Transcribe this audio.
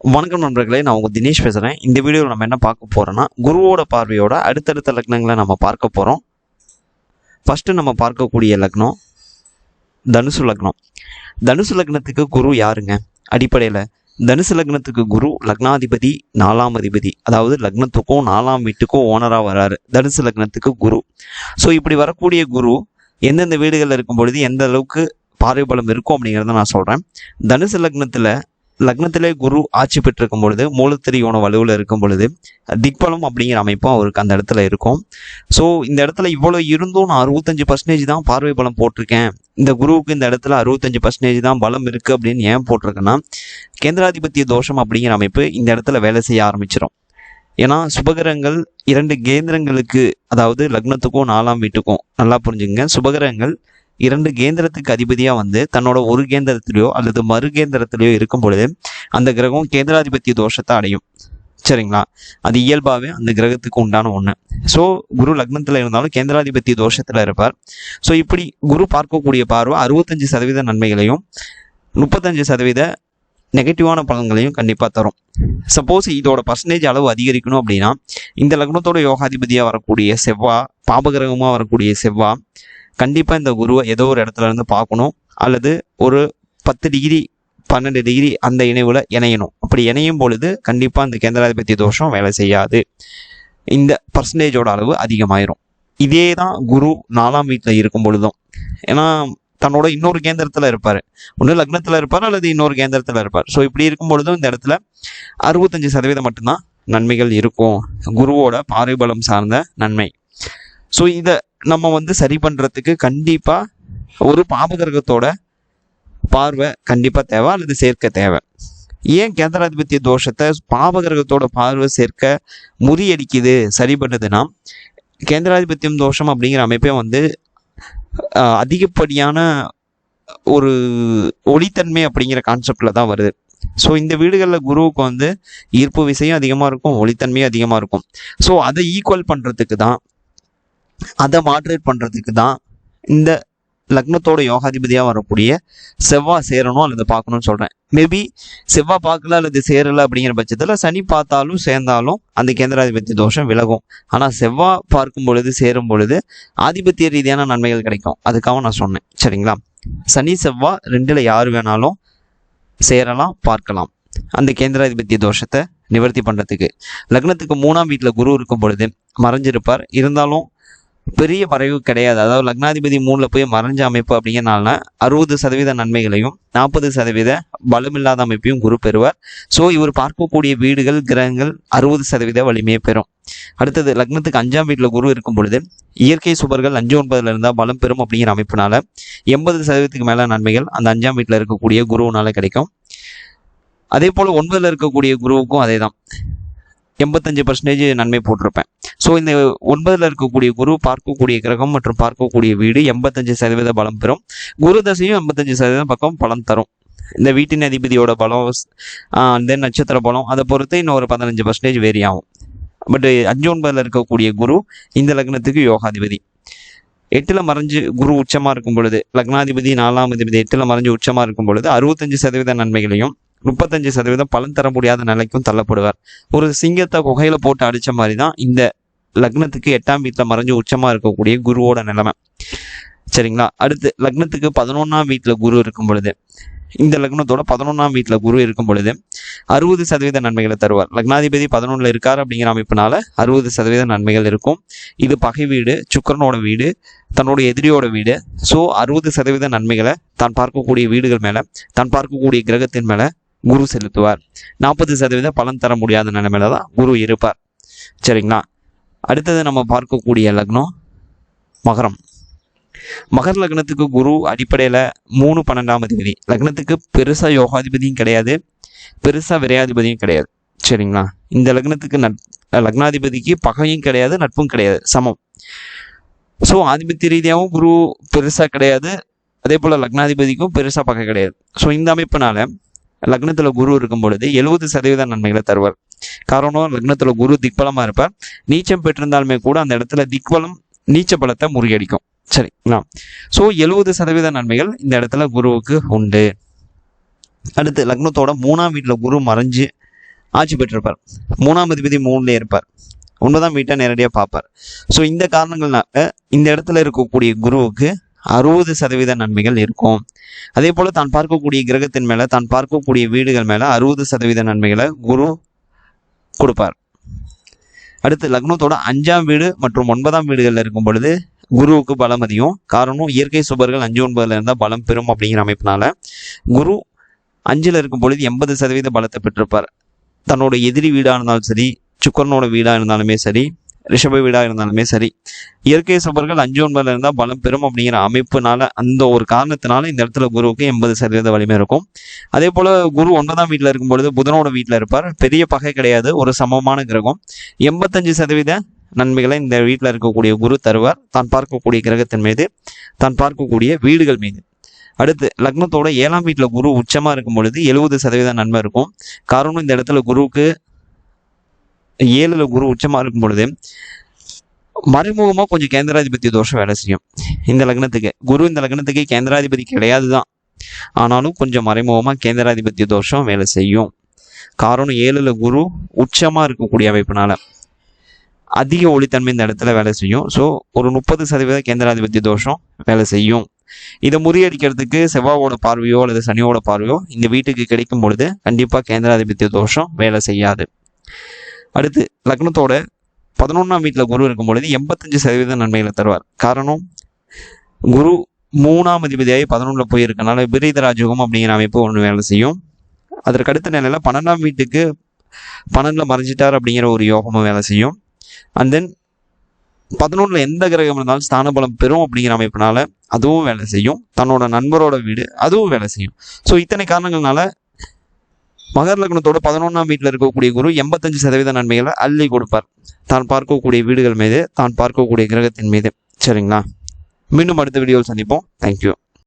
வணக்கம் நண்பர்களே நான் உங்கள் தினேஷ் பேசுகிறேன் இந்த வீடியோவில் நம்ம என்ன பார்க்க போகிறோன்னா குருவோட பார்வையோட அடுத்தடுத்த லக்னங்களை நம்ம பார்க்க போகிறோம் ஃபஸ்ட்டு நம்ம பார்க்கக்கூடிய லக்னம் தனுசு லக்னம். தனுசு லக்னத்துக்கு குரு யாருங்க? அடிப்படையில் தனுசு லக்னத்துக்கு குரு லக்னாதிபதி நாலாம் அதிபதி. அதாவது லக்னத்துக்கும் நாலாம் வீட்டுக்கும் ஓனராக வராரு. தனுசு லக்னத்துக்கு குரு. ஸோ இப்படி வரக்கூடிய குரு எந்தெந்த வீடுகளில் இருக்கும் பொழுது எந்த அளவுக்கு பார்வை பலம் இருக்கும் அப்படிங்கிறத நான் சொல்கிறேன் தனுசு லக்னத்தில் லக்னத்திலே குரு ஆட்சி பெற்றிருக்கும் பொழுது மூலத்திரியோன வலுவில் இருக்கும் பொழுது திக்பலம் அப்படிங்கிற அமைப்பும் அவருக்கு அந்த இடத்துல இருக்கும். ஸோ இந்த இடத்துல இவ்வளோ இருந்தும் நான் அறுபத்தஞ்சு பர்சன்டேஜ் தான் பார்வை பலம் போட்டிருக்கேன். இந்த குருவுக்கு இந்த இடத்துல அறுபத்தஞ்சு பர்சன்டேஜ் தான் பலம் இருக்குது அப்படின்னு ஏன் போட்டிருக்கேன்னா கேந்திராதிபத்திய தோஷம் அப்படிங்கிற அமைப்பு இந்த இடத்துல வேலை செய்ய ஆரம்பிச்சிடும் ஏன்னா சுபகிரகங்கள் இரண்டு கேந்திரங்களுக்கு அதாவது லக்னத்துக்கும் நாலாம் வீட்டுக்கும் நல்லா புரிஞ்சுங்க சுபகிரகங்கள் இரண்டு கேந்திரத்துக்கு அதிபதியாக வந்து தன்னோட ஒரு கேந்திரத்திலையோ அல்லது மறு கேந்திரத்திலையோ இருக்கும் பொழுது அந்த கிரகம் கேந்திராதிபத்திய தோஷத்தை அடையும். சரிங்களா? அது இயல்பாகவே அந்த கிரகத்துக்கு உண்டான ஒன்று ஸோ குரு லக்னத்தில் இருந்தாலும் கேந்திராதிபத்திய தோஷத்தில் இருப்பார். ஸோ இப்படி குரு பார்க்கக்கூடிய பார்வை அறுபத்தஞ்சு சதவீத நன்மைகளையும் முப்பத்தஞ்சு சதவீத நெகட்டிவான பலன்களையும் கண்டிப்பாக தரும். சப்போஸ் இதோட பர்சன்டேஜ் அளவு அதிகரிக்கணும் அப்படின்னா இந்த லக்னத்தோட யோகாதிபதியாக வரக்கூடிய செவ்வா பாபகிரகமாக வரக்கூடிய செவ்வா கண்டிப்பாக இந்த குருவை ஏதோ ஒரு இடத்துல இருந்து பார்க்கணும். அல்லது ஒரு பத்து டிகிரி பன்னெண்டு டிகிரி அந்த இணைவில் இணையணும். அப்படி இணையும் பொழுது கண்டிப்பாக இந்த கேந்திராதிபத்திய தோஷம் வேலை செய்யாது. இந்த பர்சன்டேஜோட அளவு அதிகமாயிரும். இதே தான் குரு நாலாம் வீட்டில் இருக்கும் பொழுதும். ஏன்னா தன்னோட இன்னொரு கேந்திரத்தில் இருப்பார். ஒன்று லக்னத்தில் இருப்பார் அல்லது இன்னொரு கேந்திரத்தில் இருப்பார். ஸோ இப்படி இருக்கும் பொழுதும் இந்த இடத்துல அறுபத்தஞ்சு சதவீதம் மட்டும்தான் நன்மைகள் இருக்கும். குருவோட பார்வை பலம் சார்ந்த நன்மை. ஸோ இதை நம்ம வந்து சரி பண்ணுறதுக்கு கண்டிப்பாக ஒரு பாபகிரகத்தோட பார்வை கண்டிப்பாக தேவை அல்லது சேர்க்க தேவை. ஏன் கேந்திராதிபத்திய தோஷத்தை பாபகிரகத்தோட பார்வை சேர்க்க முறியடிக்குது சரி பண்ணுதுன்னா கேந்திராதிபத்தியம் தோஷம் அப்படிங்கிற அமைப்பே வந்து அதிகப்படியான ஒரு ஒளித்தன்மை அப்படிங்கிற கான்செப்டில் தான் வருது. ஸோ இந்த வீடுகளில் குருவுக்கு வந்து ஈர்ப்பு விசையும் அதிகமாக இருக்கும் ஒளித்தன்மையும் அதிகமாக இருக்கும். ஸோ அதை ஈக்குவல் பண்ணுறதுக்கு தான் அதை மாட்ரேட் பண்ணுறதுக்கு தான் இந்த லக்னத்தோட யோகாதிபதியாக வரக்கூடிய செவ்வாய் சேரணும் அல்லது பார்க்கணும்னு சொல்கிறேன் மேபி செவ்வாய் பார்க்கல அல்லது சேரலை அப்படிங்கிற பட்சத்தில் சனி பார்த்தாலும் சேர்ந்தாலும் அந்த கேந்திராதிபத்திய தோஷம் விலகும். ஆனால் செவ்வாய் பார்க்கும் பொழுது சேரும் பொழுது ஆதிபத்திய ரீதியான நன்மைகள் கிடைக்கும். அதுக்காக நான் சொன்னேன். சரிங்களா? சனி செவ்வாய் ரெண்டில் யார் வேணாலும் சேரலாம் பார்க்கலாம். அந்த கேந்திராதிபத்திய தோஷத்தை நிவர்த்தி பண்ணுறதுக்கு லக்னத்துக்கு மூணாம் வீட்டில் குரு இருக்கும் பொழுது மறைஞ்சிருப்பார். இருந்தாலும் பெரிய மறைவு கிடையாது. அதாவது லக்னாதிபதி மூணில் போய் மறைஞ்ச அமைப்பு அப்படிங்கிறனால அறுபது சதவீத நன்மைகளையும் நாற்பது சதவீத பலமில்லாத அமைப்பையும் குரு பெறுவார். ஸோ இவர் பார்க்கக்கூடிய வீடுகள் கிரகங்கள் அறுபது சதவீத வலிமையை பெறும். அடுத்தது லக்னத்துக்கு அஞ்சாம் வீட்டில் குரு இருக்கும் பொழுது இயற்கை சுபர்கள் அஞ்சு ஒன்பதுல இருந்தால் பலம் பெறும் அப்படிங்கிற அமைப்பினால எண்பது சதவீதத்துக்கு மேலே நன்மைகள் அந்த அஞ்சாம் வீட்டில் இருக்கக்கூடிய குருவினால கிடைக்கும். அதே போல் ஒன்பதில் இருக்கக்கூடிய குருவுக்கும் அதே தான் எண்பத்தஞ்சு பர்சன்டேஜ் நன்மை போட்டிருப்பேன். ஸோ இந்த ஒன்பதில் இருக்கக்கூடிய குரு பார்க்கக்கூடிய கிரகம் மற்றும் பார்க்கக்கூடிய வீடு எண்பத்தஞ்சு சதவீத பலம் பெறும். குரு தசையும் எண்பத்தஞ்சு சதவீதம் பக்கம் பலம் தரும். இந்த வீட்டின் அதிபதியோட பலம் தென் நட்சத்திர பலம் அதை பொறுத்து இன்னும் ஒரு பதினஞ்சு பர்சன்டேஜ் வேரி ஆகும். பட் அஞ்சு ஒன்பதில் இருக்கக்கூடிய குரு இந்த லக்னத்துக்கு யோகாதிபதி. எட்டில் மறைஞ்சு குரு உச்சமாக இருக்கும் பொழுது லக்னாதிபதி நாலாம் அதிபதி எட்டில் மறைஞ்சு உச்சமாக இருக்கும் பொழுது அறுபத்தஞ்சு சதவீத நன்மைகளையும் முப்பத்தஞ்சு சதவீதம் பலன் தர முடியாத நிலைக்கும் தள்ளப்படுவார். ஒரு சிங்கத்தை குகையில போட்டு அடிச்ச மாதிரி தான் இந்த லக்னத்துக்கு எட்டாம் வீட்டில் மறைஞ்சு உச்சமாக இருக்கக்கூடிய குருவோட நிலைமை. சரிங்களா? அடுத்து லக்னத்துக்கு பதினொன்றாம் வீட்டில் குரு இருக்கும் பொழுது இந்த லக்னத்தோட பதினொன்றாம் வீட்டில் குரு இருக்கும் பொழுது அறுபது சதவீத நன்மைகளை தருவார். லக்னாதிபதி பதினொன்றில் இருக்கார் அப்படிங்கிற அமைப்பினால அறுபது சதவீத நன்மைகள் இருக்கும். இது பகை வீடு சுக்கரனோட வீடு தன்னோட எதிரியோட வீடு. ஸோ அறுபது சதவீத நன்மைகளை தான் பார்க்கக்கூடிய வீடுகள் மேலே தான் பார்க்கக்கூடிய கிரகத்தின் மேலே குரு செலுத்துவார். நாற்பது சதவீத பலன் தர முடியாத நிலைமையில தான் குரு இருப்பார். சரிங்களா? அடுத்தது நம்ம பார்க்கக்கூடிய லக்னம் மகரம். மகர லக்னத்துக்கு குரு அடிப்படையில் மூணு பன்னெண்டாம் அதிபதி. லக்னத்துக்கு பெருசாக யோகாதிபதியும் கிடையாது பெருசாக விரையாதிபதியும் கிடையாது. சரிங்களா? இந்த லக்னத்துக்கு நட் லக்னாதிபதிக்கு பகையும் கிடையாது நட்பும் கிடையாது சமம். ஸோ ஆதிபத்திய ரீதியாகவும் குரு பெருசாக கிடையாது அதே போல் லக்னாதிபதிக்கும் பெருசாக பகை கிடையாது. ஸோ இந்த அமைப்பினால லக்னத்தில் குரு இருக்கும் பொழுது எழுபது சதவீத நன்மைகளை தருவார். காரணம் லக்னத்தில் குரு திக்பலமா இருப்பார். நீச்சம் பெற்றிருந்தாலுமே கூட அந்த இடத்துல திக்பலம் நீச்ச பலத்தை முறியடிக்கும். சரிங்களா ஸோ எழுபது சதவீத நன்மைகள் இந்த இடத்துல குருவுக்கு உண்டு. அடுத்து லக்னத்தோட மூணாம் வீட்டில் குரு மறைஞ்சு ஆட்சி பெற்றிருப்பார். மூணாம் அதிபதி மூணுல இருப்பார். ஒன்பதாம் வீட்டை நேரடியாக பார்ப்பார். ஸோ இந்த காரணங்கள்னால இந்த இடத்துல இருக்கக்கூடிய குருவுக்கு அறுபது சதவீத நன்மைகள் இருக்கும். அதே போல் தான் பார்க்கக்கூடிய கிரகத்தின் மேலே தான் பார்க்கக்கூடிய வீடுகள் மேலே அறுபது சதவீத நன்மைகளை குரு கொடுப்பார். அடுத்து லக்னத்தோட அஞ்சாம் வீடு மற்றும் ஒன்பதாம் வீடுகளில் இருக்கும் பொழுது குருவுக்கு பலம் அதிகம். காரணம் இயற்கை சுபர்கள் அஞ்சு ஒன்பதுல இருந்தால் பலம் பெறும் அப்படிங்கிற அமைப்பினால குரு அஞ்சில் இருக்கும் பொழுது எண்பது சதவீத பலத்தை பெற்றிருப்பார். தன்னோட எதிரி வீடாக இருந்தாலும் சரி சுக்கரனோட வீடாக இருந்தாலுமே சரி ரிஷப வீடாக இருந்தாலுமே சரி. இயற்கை சபர்கள் அஞ்சு ஒன்பதுல இருந்தால் பலம் பெறும் அப்படிங்கிற அமைப்புனால அந்த ஒரு காரணத்தினால இந்த இடத்துல குருவுக்கு எண்பது சதவீத வலிமை இருக்கும். அதே போல் குரு ஒன்பதாம் வீட்டில் இருக்கும் பொழுது புதனோட வீட்டில் இருப்பார். பெரிய பகை கிடையாது. ஒரு சமமான கிரகம். எண்பத்தஞ்சு சதவீத நன்மைகளை இந்த வீட்டில் இருக்கக்கூடிய குரு தருவார். தான் பார்க்கக்கூடிய கிரகத்தின் மீது தான் பார்க்கக்கூடிய வீடுகள் மீது. அடுத்து லக்னத்தோட ஏழாம் வீட்டில் குரு உச்சமாக இருக்கும் பொழுது எழுபது சதவீத நன்மை இருக்கும். காரணம் இந்த இடத்துல குருவுக்கு ஏழுல குரு உச்சமாக இருக்கும் பொழுது மறைமுகமாக கொஞ்சம் கேந்திராதிபதி தோஷம் வேலை செய்யும். இந்த லக்னத்துக்கு. குரு இந்த லக்னத்துக்கு கேந்திராதிபதி கிடையாது தான் ஆனாலும் கொஞ்சம் மறைமுகமாக கேந்திராதிபத்திய தோஷம் வேலை செய்யும். காரணம் ஏழுல குரு உச்சமாக இருக்கக்கூடிய அமைப்பினால அதிக ஒளித்தன்மை இந்த இடத்துல வேலை செய்யும். ஸோ ஒரு முப்பது சதவீத கேந்திராதிபத்திய தோஷம் வேலை செய்யும். இதை முறியடிக்கிறதுக்கு செவ்வாவோட பார்வையோ அல்லது சனியோட பார்வையோ இந்த வீட்டுக்கு கிடைக்கும் பொழுது கண்டிப்பாக கேந்திராதிபத்திய தோஷம் வேலை செய்யாது. அடுத்து லக்னத்தோட பதினொன்றாம் வீட்டில் குரு இருக்கும் பொழுது எண்பத்தஞ்சு சதவீத நன்மைகளை தருவார். காரணம் குரு மூணாம் அதிபதியாகி பதினொன்றில் போயிருக்கனால விபரீத ராஜயோகம் அப்படிங்கிற அமைப்பு ஒன்று வேலை செய்யும். அதற்கு அடுத்த நிலையில் பன்னெண்டாம் வீட்டுக்கு பன்னெண்டில் மறைஞ்சிட்டார் அப்படிங்கிற ஒரு யோகமும் வேலை செய்யும். அண்ட் தென் பதினொன்றில் எந்த கிரகம் இருந்தாலும் ஸ்தான பலம் பெறும் அப்படிங்கிற அமைப்பினால அதுவும் வேலை செய்யும். தன்னோட நண்பரோட வீடு அதுவும் வேலை செய்யும். ஸோ இத்தனை காரணங்கள்னால மகர லக்னத்தோட பதினொன்றாம் வீட்டில் இருக்கக்கூடிய குரு எண்பத்தஞ்சு சதவீத நன்மைகளை அள்ளி கொடுப்பார். தான் பார்க்கக்கூடிய வீடுகள் மீது தான் பார்க்கக்கூடிய கிரகத்தின் மீது. சரிங்களா? மீண்டும் அடுத்த வீடியோவில் சந்திப்போம். தேங்க்யூ